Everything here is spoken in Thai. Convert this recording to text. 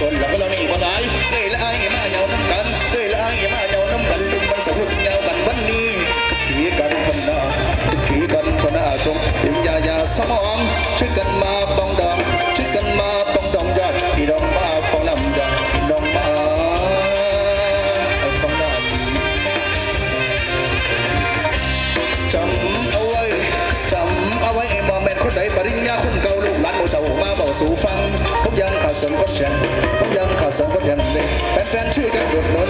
คนหลังเราไม่มนได้เฮ้ยละอายมาเยาวน้ำกันเฮ้ยละอายมาเยาวน้ำกันลุงมันสะพุดเยาวกันวันนี้ขี่กันคนหนาขี่กันคนอาชงยิ้มยายาสมองช่วยกันมาปองดองช่วยกันมาปองดองยอดพี่ดองมาปองน้ำดองดองมาปองดองจำเอาไว้จำเอาไว้ไอ้มอมแม่คนใดปริญญาคุนเก่าลูกหลานโอ้เจ้ามาเบาสู่ฟัง ฉันยังขาดสองคนยันเลยแฟนๆช่อกันกดหนุ